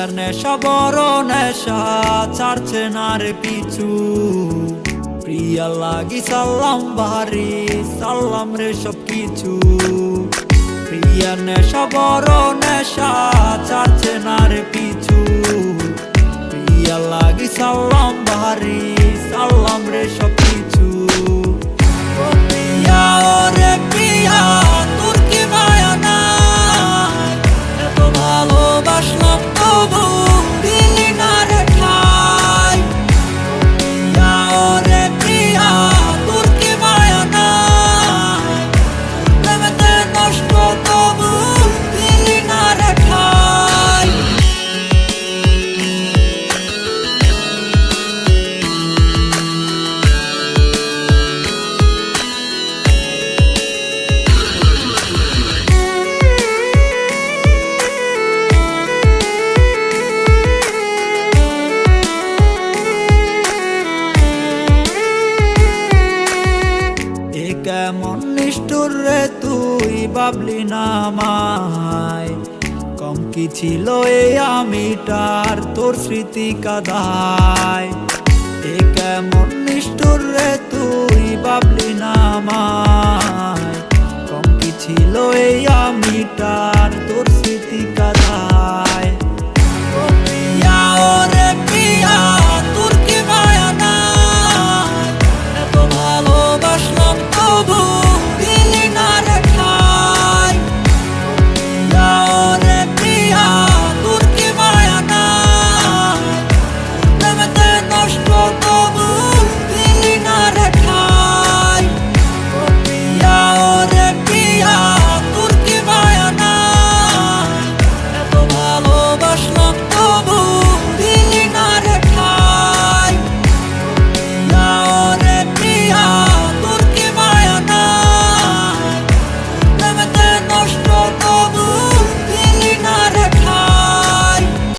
প্রিয়ার নেশা, বড় নেশা, ছাড়ছে না রে পিছু। প্রিয়া লাগি সাল্লাম বাহারি, সাল্লাম রে সব কিছু প্রিয়া নেশা, বড় নেশা, ছাড়ছে না রে পিছু। কেমন নিষ্ঠুর রে, তুই বাবলি না আমায়। কম কি ছিল এই আমিটার তোর স্মৃতি কাদায়? এ কেমন নিষ্ঠুর রে, তুই বাবলি না আমায়। কম কি ছিল এই আমিটার তোর স্মৃতি কাদায়?